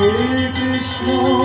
Hare Krishna,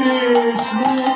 Krishna